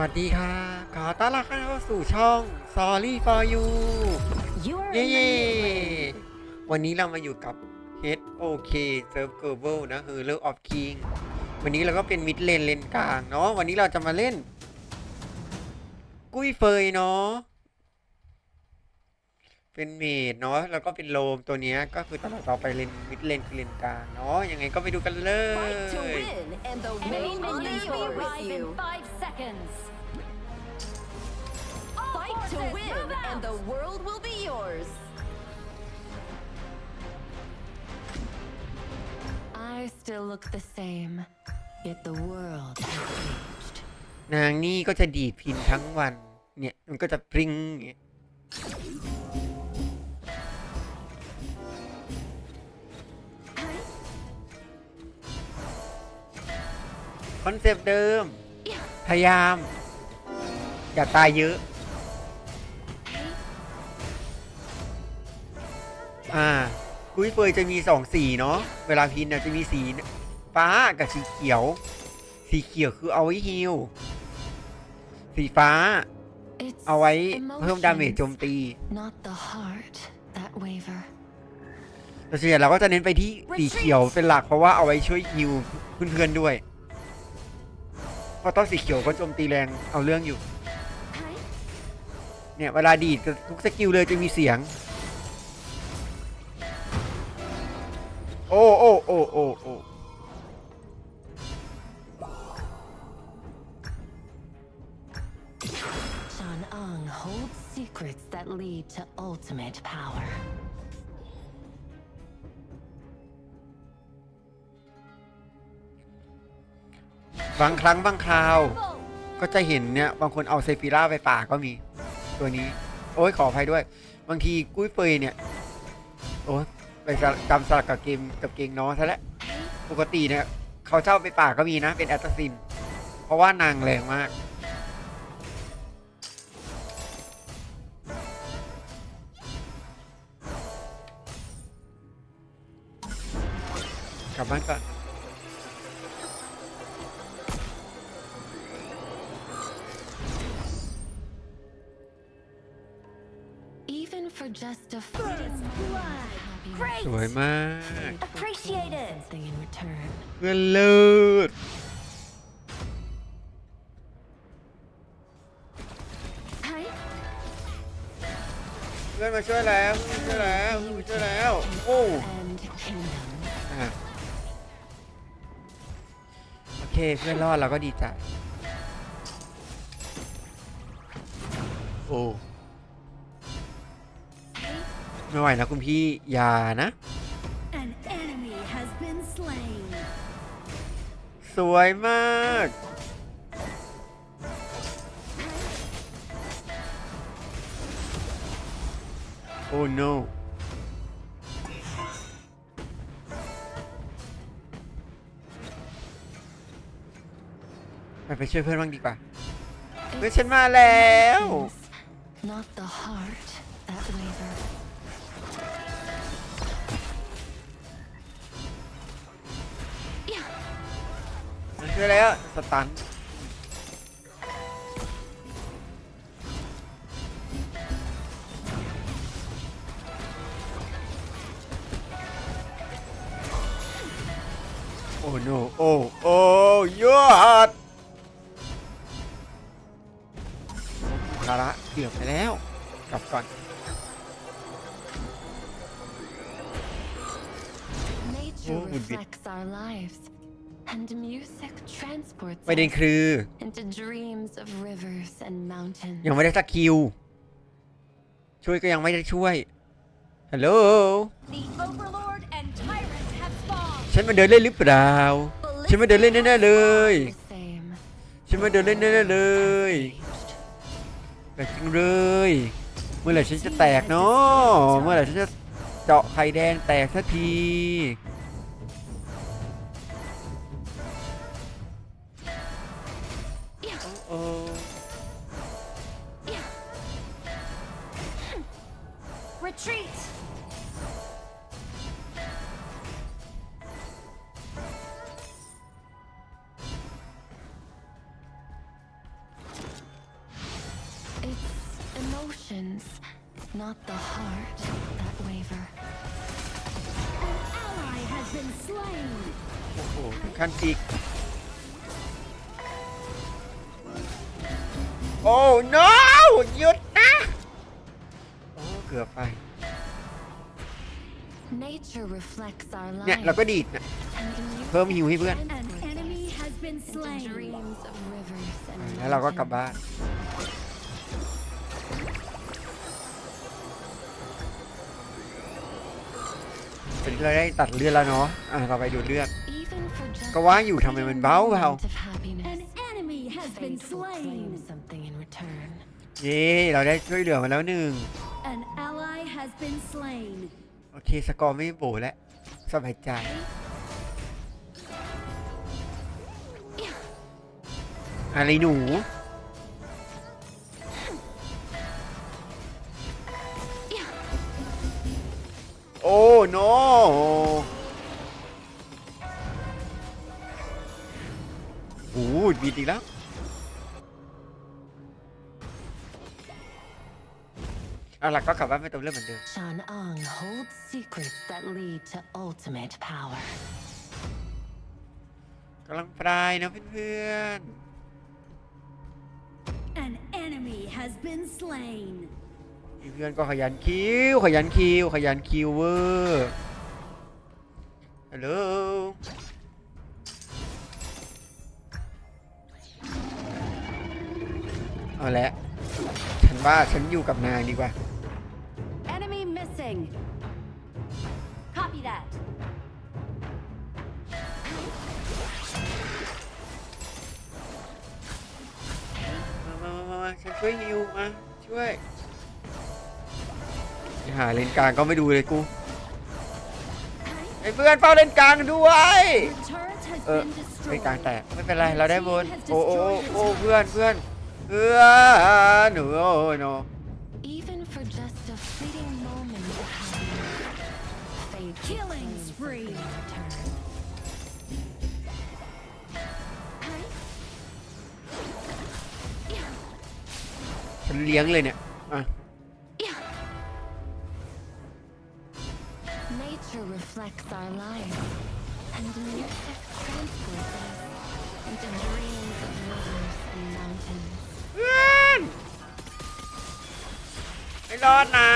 วัสดีค่ะขอต้อนรับเข้าสู่ช่อง Sorry for you You are เย้ in เย้ the neighborhood. วันนี้เรามาอยู่กับ HOK Serve Global นะ Hero of King วันนี้เราก็เป็นมิดเลนเลนกลางเนาะวันนี้เราจะมาเล่น กุ้ยเฟยเนาะเป็นเมดเนาะแล้วก็เป็นโลมตัวเนี้ยก็คือตลอดต่อไปเลนมิดเลนคือเลนกลางเนาะยังไงก็ไปดูกันเล Fight to ย to forces, win, move out. and the world will be yours. I still look the same, yet the world has changed. นางนี่ก็จะดีดพินทั้งวัน เนี่ย มันก็จะพริ้งอย่างเงี้ย คอนเซปต์เดิม พยายาม อย่าตายเยอะ อ่ากุ้ยเฟยจะมีสองสีเนาะเวลาพินน่ะจะมีสีฟ้ากับสีเขียว สีเขียวคือเอาไว้ฮิลสีฟ้า It's เอาไว้เพิ่มดาเมจโจม emotions, ตี not the heart that waver. แต่ส่วนใหญ่เราก็จะเน้นไปที่สีเขียวเป็นหลักเพราะว่าเอาไว้ช่วยฮิวเพื่อนๆด้วยเพราะต้นสีเขียวก็โจมตีแรงเอาเรื่องอยู่ เนี่ย เวลาดีดทุกสกิลเลยจะมีเสียง to power. บางครั้งบางคราว ก็จะเห็นเนี่ย บางคนเอาเซฟิล่าไปป่าก็มี ตัวนี้ โอ้ยขออภัยด้วย บางทีกุ้ยเฟยเนี่ย โอ้ยไปสลับจำสลักกับเกมกับเกงน้องซะแล้วปกติเนี่ย เขาเช่าไปป่าก็มีนะ เป็นแอตตาซิน เพราะว่านางแรงมาก ลับบ้านก่อน Even for just a fleeting moment of happiness, สวยมาก you'd Appreciate gain it. something in return. เพื่อนเลิศ Hey, เพื่อนมาช่วยแล้วเพื่อนมาช่วยแล้วเพื่อนมาช่วยแล้ว โอ้ เคเพื่อนรอดเราก็ดีใจโอ้ไม่ไหวนะคุณพี่อย่านะ An enemy has been slain. สวยมาก โอ้ no ไปไปช่วยเพื่อนบ้างดีกว่าเฮ้ย It's ฉันมาแล้ว happiness, Not the heart that waver. มาช่วยแล้วสตันโอ้ no โอ้โอ้ยอด คาระเกือบไปแล้ว กลับก่อน Nature Oh, would be- reflects our lives, and music transports ประเด็น us คือ into dreams of rivers and mountains. ยังไม่ได้สักคิว ช่วยก็ยังไม่ได้ช่วย ฮัลโหล The Overlord and Tyrant have spawned. ฉันมาเดินเล่นหรือเปล่า ฉันมาเดินเล่นแน่ๆเลย The same. ฉันมาเดินเล่นแน่ๆเลย Aged. แปลกจริงเลย เมื่อไหร่ฉันจะแตกเนาะเมื่อไหร่ฉันจะเจาะไข่แดงแตกสักที emotions, not the heart that waver. An ally has been slain. โอ้โหถึงขั้นจิก โอ้ no หยุดนะ โอ้ เกือบไป Nature reflects our เนี่ย lives. เราก็ดีดนะ and the music เพิ่มหิวให้เพื่อน An enemy has been into slain. dreams of rivers and แล้วเราก็กลับบ้าน เ เราได้ตัดเลือดแล้วเนาะ อะเราไปดูเลือด Even for just ก็ว่าอยู่ทำไมมันเบาเบา moment of happiness, An enemy has been fate will claim slain. something in return. เย้เราได้ช่วยเหลือมาแล้วหนึ่ง An ally has been slain. โอเค สกอร์ไม่โบแล้วสบายใจอะไรหนู โอ้โนโอ้บีดอีกแล้ว เอาล่ะก็กลับบ้านไปเติมเลือดเหมือนเดิม Shan Ang holds secrets that lead to ultimate power. กำลังปลายนะเพื่อน An enemy has been slain. ๆเพื่อนก็ขยันคิวขยันคิวขยันคิวเวอร์ฮัลโหลเอาละฉันว่าฉันอยู่กับนายดีกว่า Enemy missing. Copy that. มามามามาฉันช่วยฮิวมาช่วยไป หาเลนกลางก็ไม่ดูเลยกูไอ้เพื่อนเฝ้าเลนกลางด้วย Your turret has เออ been เลนกลาง destroyed. แตกไม่เป็นไรเราได้บนโอ้โอ้โอ้โอ้เพื่อนเพื่อนเพื่อนหนูโอ้โน Even for just a fleeting moment of happiness, fate will Killing claim spree. something in return. ฉันเลี้ยงเลยเนี่ยอะ Nature reflects our lives, and music transports us into dreams of rivers and mountains. เพื่อนไม่รอดนะ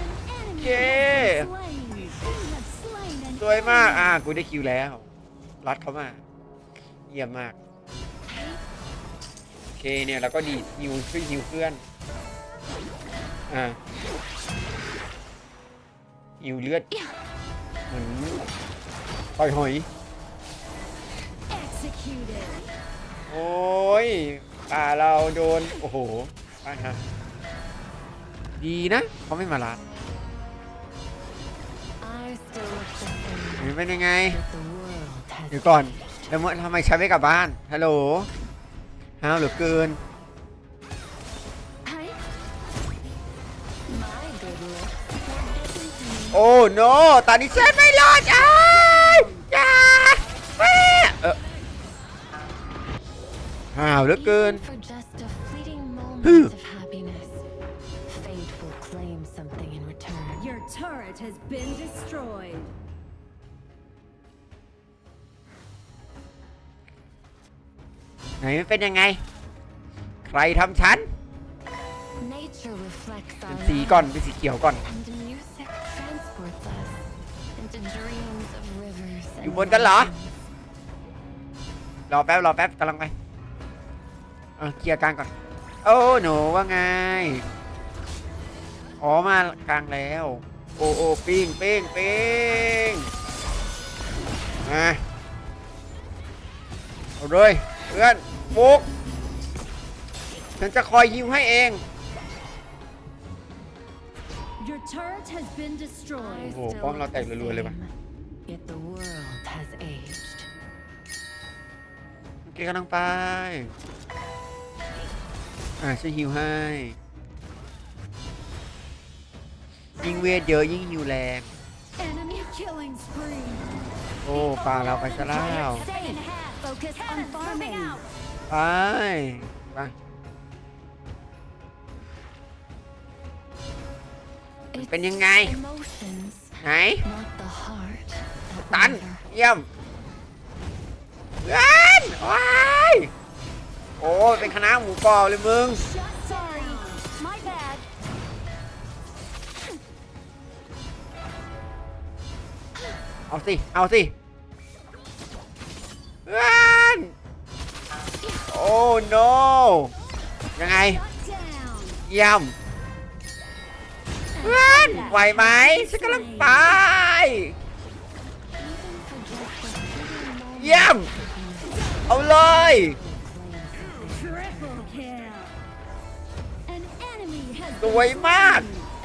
An enemy Yeah. has been slain. You have slain an สวยมาก อะ enemy. กูได้คิวแล้ว รัดเขามา เยี่ยมมาก โอเคเนี่ยเราก็ดีดฮิวช่วยฮิวเพื่อน อ่า ฮิวเลือดเหมือนปล่อยหอย Executed. โอ้ยป่าเราโดน โอ้โหป้าฮะดีนะเขาไม่มาลัด I still look the same, เห็นเป็นยังไง but the world has เดี๋ยวก่อน แล้วเมื่อทำไมใช้ไม่กลับบ้าน ฮัลโหลห้าวเหลือเกิน โอ้โนตอนนี้ใช้ไม่รอดอ้ายจ้าแม่เออห้าวเหลือเกิน Even for just a fleeting Huh. moment of happiness, fate will claim something in return. Your turret has been destroyed. ไหนมันเป็นยังไง ใครทำฉัน Nature reflects เป็น our สีก่อน lives, เป็นสีเขียวก่อน อยู่ and บนกันเหรอ mountains. รอแป๊บรอแป๊บกำลังไปเออเคลียร์กลางก่อน โอ้หนูว่าไง อ๋อมากลางแล้ว โอ้โอ้ปิ้งปิ้งปิ้งมาเอาเลยเพื่อนฟุกฉันจะคอยยิวให้เอง Your turret has been I destroyed. Ồ, still con lo look tẹt the lừa lừa mà. same, Yet the world has aged. เกกำลังไป อ่าฉันฮิวให้ ยิ่งเวทเยอะยิ่งฮิวแรง Enemy killing spree. โอ้ปลาเราไปซะแล้ว Safe. Focus on farming. ไป ไป เป็นยังไง Emotions ไหน ตัน เยี่ยมเพื่อนว้ายโอ้เป็นคณะหมูกรอบเลยมึง เอาสิ เอาสิเพื่อนโอ้ no ยังไงเยี่ยม เพื่อนไหวไหมฉันกำลังไป Even for just a fleeting moment เยี่ยมเอาเลย Triple kill. An enemy has สวยมาก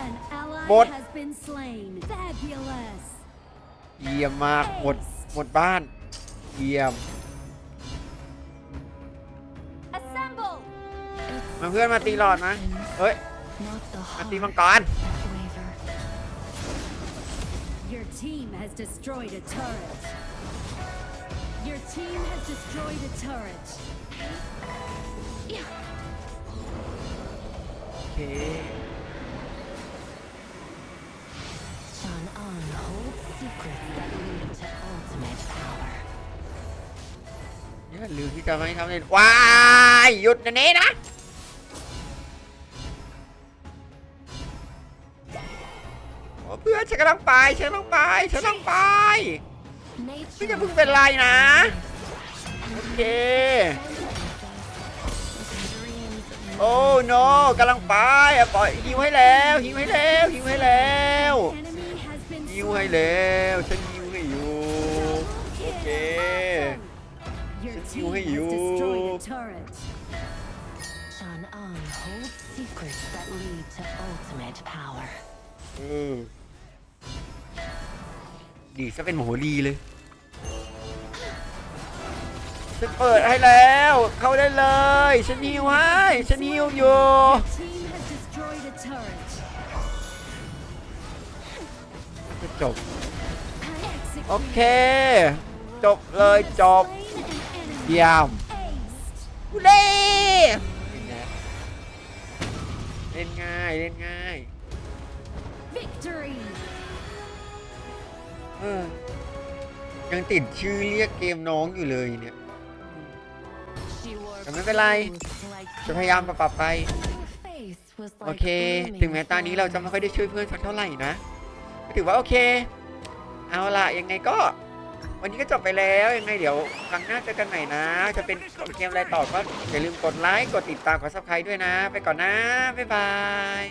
An ally Một. has been slain. Fabulous. เยี่ยมมากหมดหมดบ้านเยี่ยม Assemble. มาเพื่อนมาตีหลอดนะเฮ้ย Not the มา heart ตีมังกร team has destroyed a turret. Your team has destroyed a turret. โอเค Sean On holds secrets that lead to ultimate power. อย่าลืมที่จะไม่ทำเล่นว้าย หยุดเดี๋ยวนี้นะ อ้เพื่อนฉันกำลังไปฉันกำลังไปฉันกำลังไปไม่ Nature จะเพิ่งเป็นไรนะ โอเค โอ้ no กำลังไปอะปล่อยหิวให้แล้วหิวให้แล้วหิวให้แล้วหิวให้แล้วฉันหิวให้อยู่โอเค Your Since team you has hate power. A turret. Sean On holds secrets that lead to ultimate power. เออดีซะเป็นโมโหลีเลยฉันเปิดให้แล้ว เข้าได้เลยฉันหิวให้ฉันหิวอยู่ Your team has destroyed a turret. จะจบ Execute. โอเค จบเลย You have จบ slain an enemy. เยี่ยม Aced. เล่เล่นง่ายเล่นง่าย Victory. เออยังติดชื่อเรียกเกมน้องอยู่เลยเนี่ย She wore แต่ไม่เป็นไร clothes like จะพยายามมาปรับไป her face was โอ like เค blooming ถึงแม้ตอนนี้เราจะไม่ค่อยได้ช่วยเพื่อนสักเท่าไหร่นะก็ถือว่าโอเค เอาล่ะ ยังไงก็ วันนี้ก็จบไปแล้วยังไงเดี๋ยวครั้งหน้าเจอกันใหม่นะ จะเป็นเกมอะไรต่อก็อย่าลืมกดไลค์ กดติดตาม กดซับสไครต์ด้วยนะ ไปก่อนนะ บ๊ายบาย